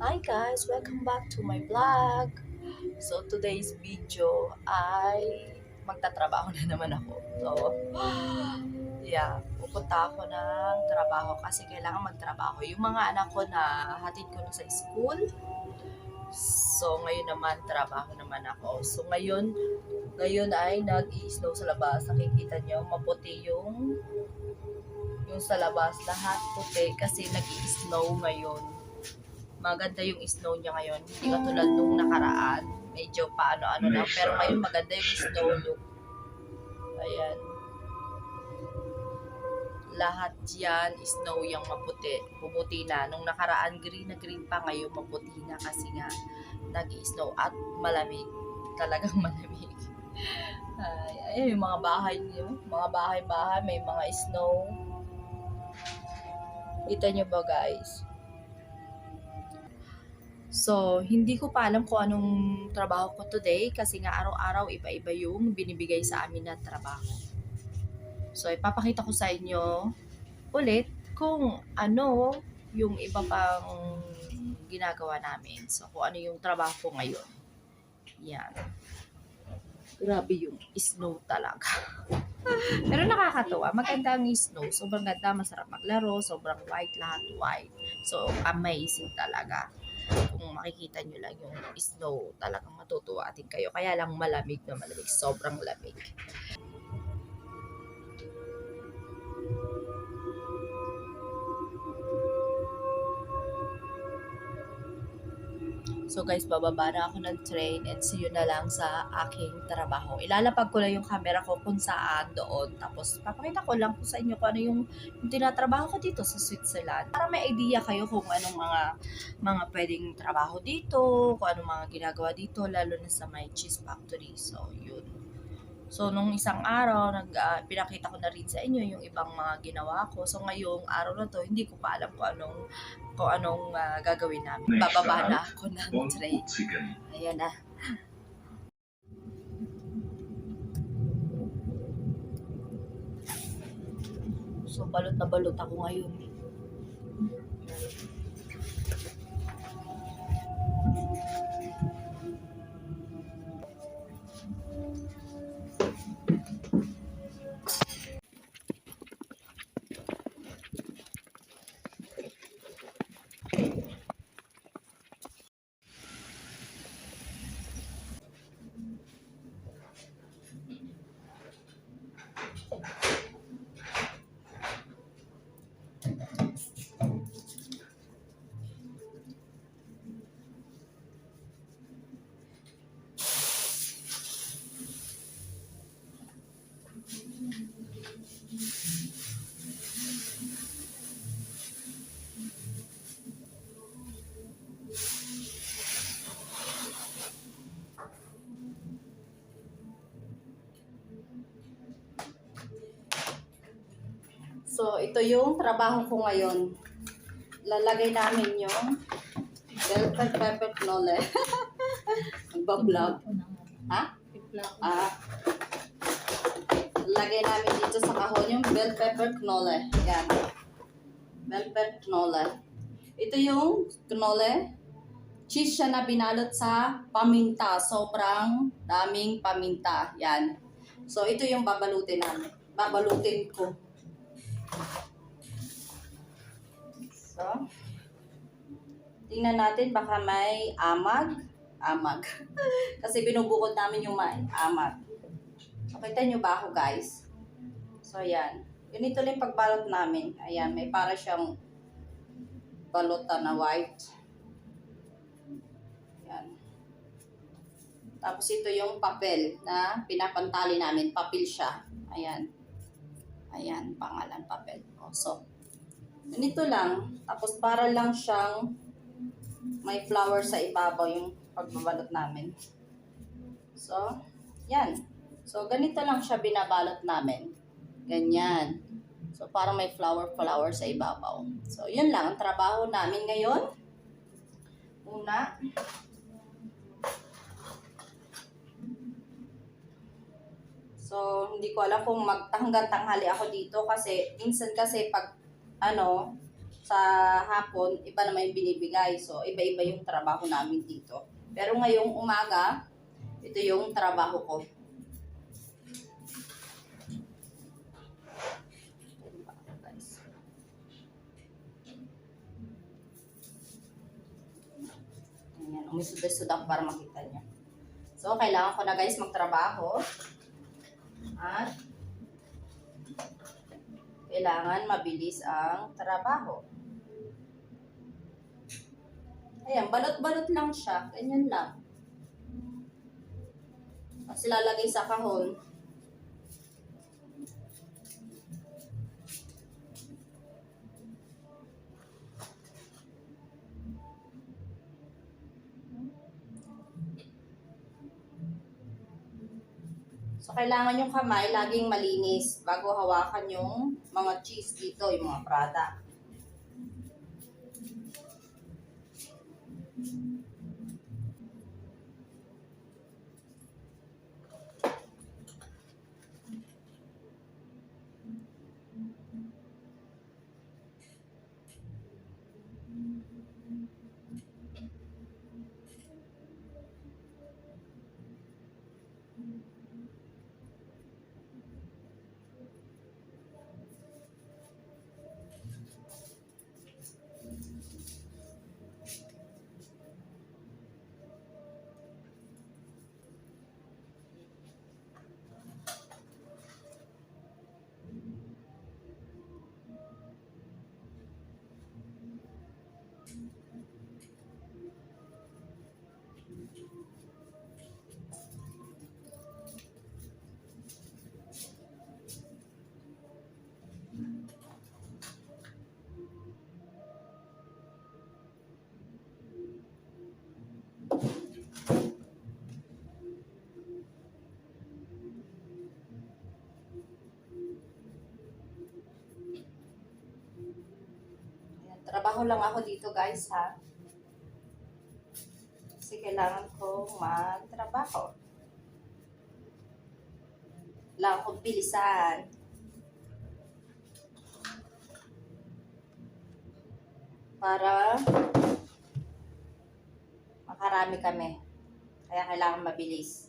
Hi guys! Welcome back to my vlog! So today's video ay magtatrabaho na naman ako. So, yeah, pupunta ako ng trabaho kasi kailangan magtrabaho. Yung mga anak ko na hatid ko na sa school. So, ngayon naman, trabaho naman ako. So, ngayon, ngayon ay nag-i-snow sa labas. Nakikita nyo, maputi yung yung sa labas. Lahat puti kasi nag-i-snow ngayon maganda yung snow niya ngayon. Hindi katulad nung nakaraan. Medyo paano-ano lang. Pero ngayon maganda yung snow look. Ayan. Lahat yan, snow yung maputi. Pumuti na. Nung nakaraan, green na green pa. Ngayon, maputi na kasi nga nag-snow at malamig. Talagang malamig. Ay, ay, yung mga bahay niyo. Mga bahay-bahay, may mga snow. Kita niyo ba guys? So, hindi ko pa alam kung anong trabaho ko today kasi nga araw-araw iba-iba yung binibigay sa amin na trabaho. So, ipapakita ko sa inyo ulit kung ano yung iba pang ginagawa namin. So, kung ano yung trabaho ko ngayon. Yan. Grabe yung snow talaga. Pero nakakatuwa. Maganda ang snow. Sobrang ganda. Masarap maglaro. Sobrang white. Lahat white. So, amazing talaga makikita nyo lang yung snow, talagang matutuwa atin kayo. Kaya lang malamig na malamig. Sobrang lamig. So guys, bababa na ako ng train and see you na lang sa aking trabaho. Ilalapag ko lang yung camera ko kung saan doon. Tapos papakita ko lang po sa inyo kung ano yung, yung tinatrabaho ko dito sa Switzerland. Para may idea kayo kung anong mga mga pwedeng trabaho dito, kung anong mga ginagawa dito, lalo na sa my cheese factory. So, yun. So, nung isang araw, nag, ah, pinakita ko na rin sa inyo yung ibang mga ginawa ko. So, ngayong araw na to, hindi ko pa alam kung anong, kung anong ah, gagawin namin. Next Bababa stop, na ako ng train. Ayan na. So, balot na balot ako ngayon. So, ito yung trabaho ko ngayon. Lalagay namin yung bell pepper knole. Nagbablog. Ha? Ah. Lagay namin dito sa kahon yung bell pepper knole. Yan. Bell pepper knole. Ito yung knole. Cheese siya na binalot sa paminta. Sobrang daming paminta. Yan. So, ito yung babalutin namin. Babalutin ko. So, tingnan natin baka may amag. Amag. Kasi binubukod namin yung may amag. Nakita nyo ba ako guys? So, ayan. Ganito lang pagbalot namin. Ayan, may para siyang balutan na white. Ayan. Tapos ito yung papel na pinapantali namin. Papel siya. Ayan. Ayan, pangalan papel. O, so, ganito lang. Tapos para lang siyang may flower sa ibabaw yung pagbabalot namin. So, yan. So, ganito lang siya binabalot namin. Ganyan. So, parang may flower-flower sa ibabaw. So, yun lang ang trabaho namin ngayon. Una, So, hindi ko alam kung magtanggang tanghali ako dito kasi minsan kasi pag ano, sa hapon, iba naman yung binibigay. So, iba-iba yung trabaho namin dito. Pero ngayong umaga, ito yung trabaho ko. Ayan, umisud-isud ako para makita niya. So, kailangan ko na guys magtrabaho. At kailangan mabilis ang trabaho. Ayan, balot-balot lang siya. Ganyan lang. Tapos ilalagay sa kahon. So, kailangan yung kamay laging malinis bago hawakan yung mga cheese dito, yung mga prada. Trabaho lang ako dito guys ha. Kasi kailangan ko magtrabaho. Kailangan kong bilisan. Para makarami kami. Kaya kailangan mabilis.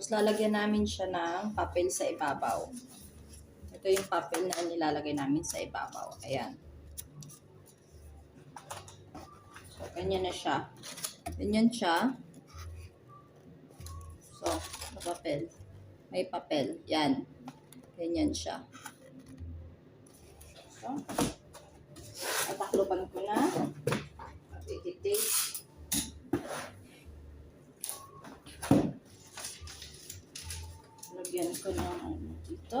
Tapos lalagyan namin siya ng papel sa ibabaw. Ito yung papel na nilalagay namin sa ibabaw. Ayan. So, ganyan na siya. Ganyan siya. So, sa papel. May papel. Yan. Ganyan siya. So, tatakloban ko na. Okay. Dikit-dikit. Lagyan ko ng ano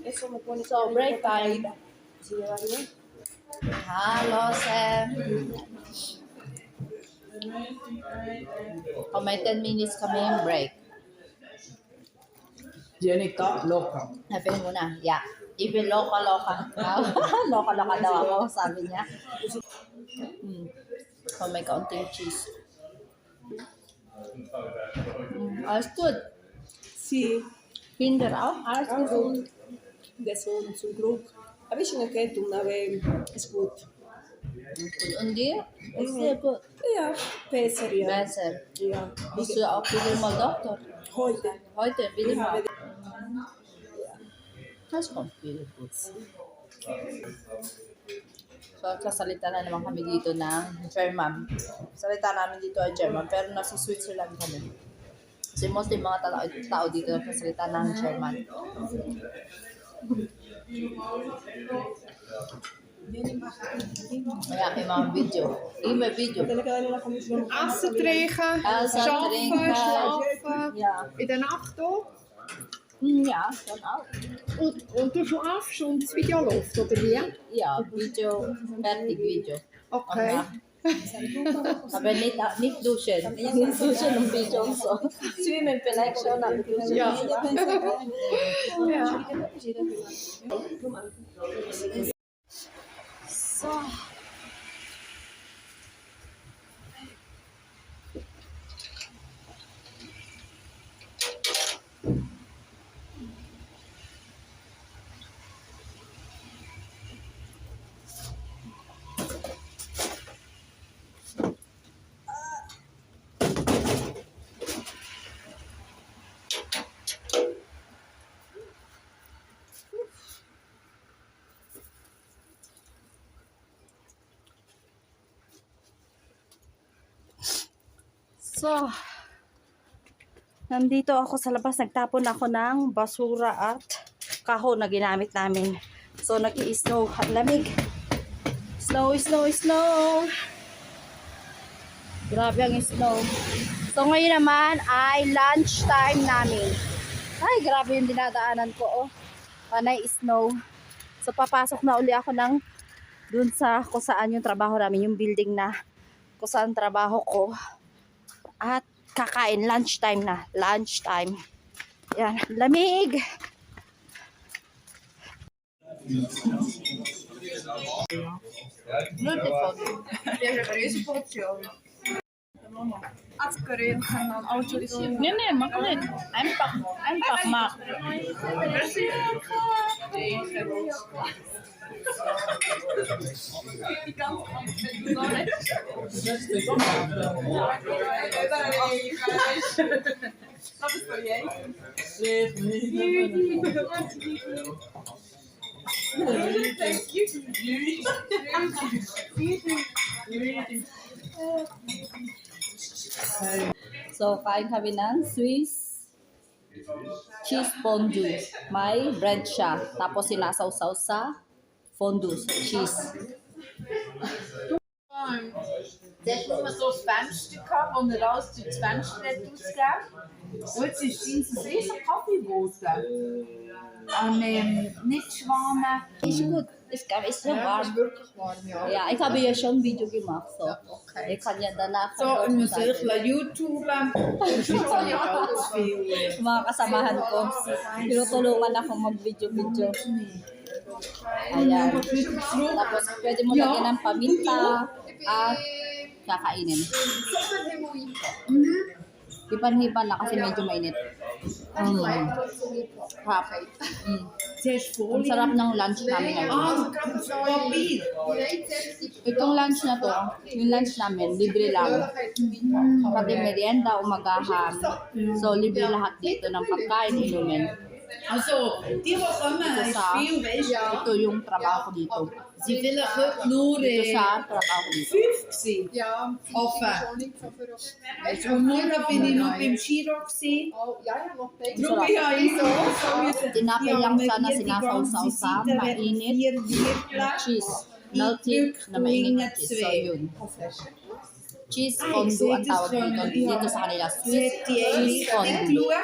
dito. So, break time. Hello, Sam. Oh, may 10 minutes kami yung break. Jenica Loca. Sabihin mo na, yeah. Even loka-loka. loka-loka daw ako, sabi niya. Mm. Oh, may kaunting cheese. Mm, alles gut. Sì, Kinder auch? Alles gut. Adesso zum Glück habe ich schon Erkältung, aber ist gut. Und dir? Ist sehr gut. Ja, besser, ja. Besser. Ja, Bist du auch wieder mal Doktor? heute. Heute wieder Ja, mal. Das kommt wieder gut. So, kasalita na naman kami dito ng German. Salita namin dito ay German, pero nasa Switzerland kami. Kasi mostly mga tao, tao dito nagsasalita ng German. Kaya may mga video. Hindi may video. Talaga na lang kami sa Essen trinken, Essen schlafen, trinken. schlafen. Ja. In der Nacht auch. Hm, Ja, schon auch. Und, und du schlafst und das Video läuft, oder wie? Ja, Video, fertig Video. Okay. Aber nicht, nicht duschen. Nicht duschen und Beach und so. Schwimmen vielleicht schon, aber duschen Ja. ja. So. So, nandito ako sa labas. Nagtapon ako ng basura at kahon na ginamit namin. So, nag-i-snow. Lamig. Snow, snow, snow. Grabe ang snow. So, ngayon naman ay lunch time namin. Ay, grabe yung dinadaanan ko, oh. Panay snow. So, papasok na uli ako ng dun sa kung saan yung trabaho namin, yung building na kung trabaho ko. At kakain, lunch time na. Lunch time. Yan, lamig. Beautiful. Nee, nee, mag niet. Einfach, einfach mach. So, kain kami ng Swiss cheese fondue. May bread siya. Tapos sinasawsaw sa fondue, cheese. Dort muss man so ein Fenster haben, wo man alles durch das Fenster hat ausgegeben Und jetzt ist dieses riesen Kaffeeboten. Und ähm, nicht Schwanen. Ist gut. Ist, ist so Ja, warm. ist wirklich warm, ja. Ja, ich habe ja schon ein Video gemacht. So. Okay. Ich kann ja danach So, und man soll ein bisschen YouTube. mga kasamahan ko. Tinutulungan ako mag-video-video. Ayan. Tapos pwede mo lagyan ng paminta at kakainin. Hipan-hipan na kasi medyo mainit. Mm. Harap. Mm. Ang sarap ng lunch namin ngayon. Ah, Papier. Itong lunch na to, yung lunch namin, libre lang. Pati merienda, umagahan. So, libre lahat dito ng pagkain, inumin. Also, die, die kommen, Ito hast sa, viel, weißt du? ito yung trabaho ko dito. Sie vielleicht heute nur Dito äh, sa trabaho ko dito. fünf gewesen. Ja, Offen. schon nicht so für Und morgen bin ich noch beim Giro gewesen. Oh, ja, ja, noch Bacon. Darum bin ich auch so, so müssen. Tinapay lang sana sinasawsaw sa mainit Vier Bierglas. cheese. Melted na mainit na cheese. So, yun. cheese fondue en touwen kan. dat, is aan helaas cheese fondue.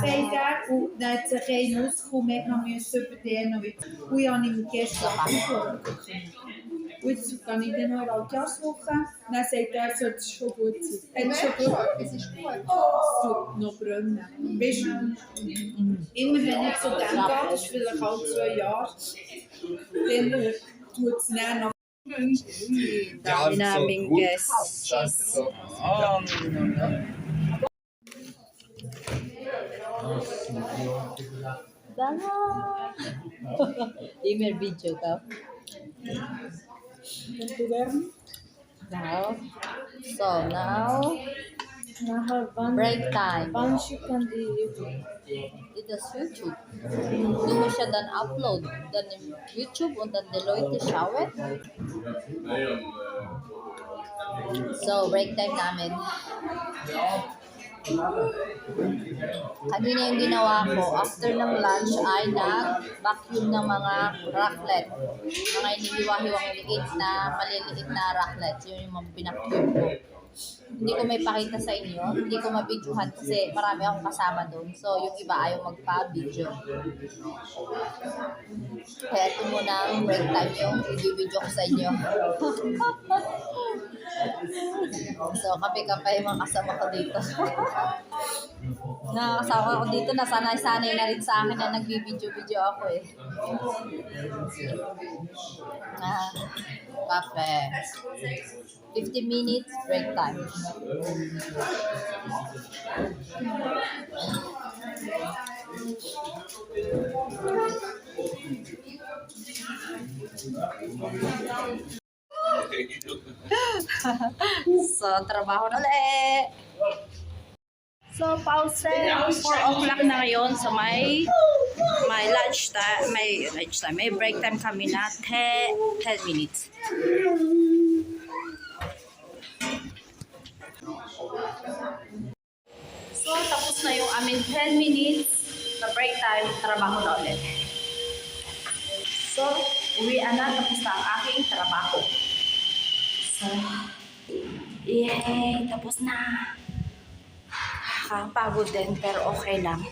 Zij daar dat geen ons comer no meu sopa de no wit. Hoe je aan hem kerst Goed, kan ik dan nog de jas kochen? Dan zegt hij, het goed. Het is schon goed. Nog brennen. Weißt du, immer wenn ich so denke, das ist vielleicht zwei Jahre, dann tut es noch. Dami naming guests. Cheese. Dala! Email video ka. Now, so now, break time. It is YouTube. Du musst ja dann upload. Dann im YouTube und dann die Leute schauen. So, break time namin. Kanina yung ginawa ko, after ng lunch ay nag-vacuum ng mga raclette. Mga inihiwa-hiwang liit na, maliliit na raclette. Yun yung mga pinacuum ko. Hindi ko may pakita sa inyo, hindi ko mabidyohan kasi marami akong kasama doon. So, yung iba ayaw magpa-video. Kaya ito muna ang break time yung i-video ko sa inyo. so, kape-kape yung mga kasama ko dito. Nakakasama ko dito, nasanay-sanay na rin sa akin na nagbibideo-video ako eh. Ah, kape. 50 minutes break time. So, trabaho na ulit. So, pause. 4 o'clock na ngayon. So, may may lunch time, may lunch time, may break time kami na 10, 10 minutes. So, tapos na yung aming 10 minutes na break time, trabaho na ulit. So, uwian na, tapos na ang aking trabaho. So, yay, tapos na. Nakakapagod din, pero okay lang.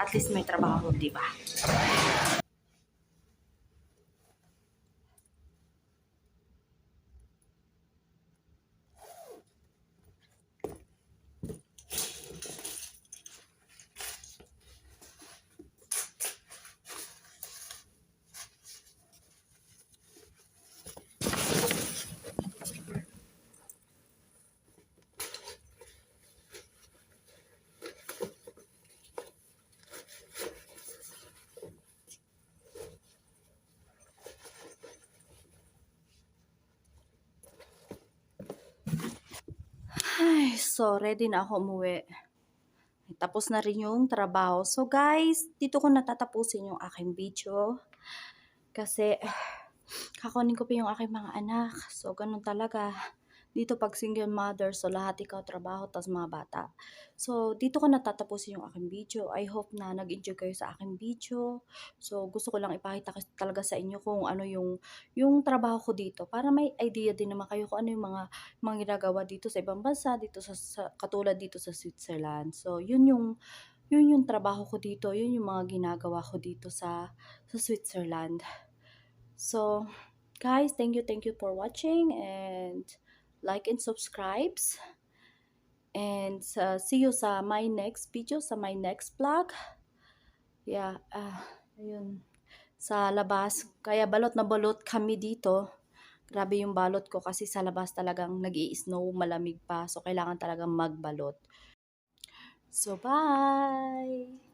At least may trabaho, di ba? So, ready na ako umuwi. Tapos na rin yung trabaho. So, guys, dito ko natatapusin yung aking video. Kasi, kakunin ko pa yung aking mga anak. So, ganun talaga. Dito pag single mother, so lahat ikaw trabaho, tas mga bata. So, dito ko natatapusin yung aking video. I hope na nag-enjoy kayo sa aking video. So, gusto ko lang ipakita talaga sa inyo kung ano yung, yung trabaho ko dito. Para may idea din naman kayo kung ano yung mga, mga dito sa ibang bansa, dito sa, sa katulad dito sa Switzerland. So, yun yung, yun yung trabaho ko dito. Yun yung mga ginagawa ko dito sa, sa Switzerland. So, guys, thank you, thank you for watching and like and subscribes. And uh, see you sa my next video, sa my next vlog. Yeah, ah, ayun. Sa labas. Kaya balot na balot kami dito. Grabe yung balot ko kasi sa labas talagang nag snow malamig pa. So, kailangan talagang magbalot. So, bye!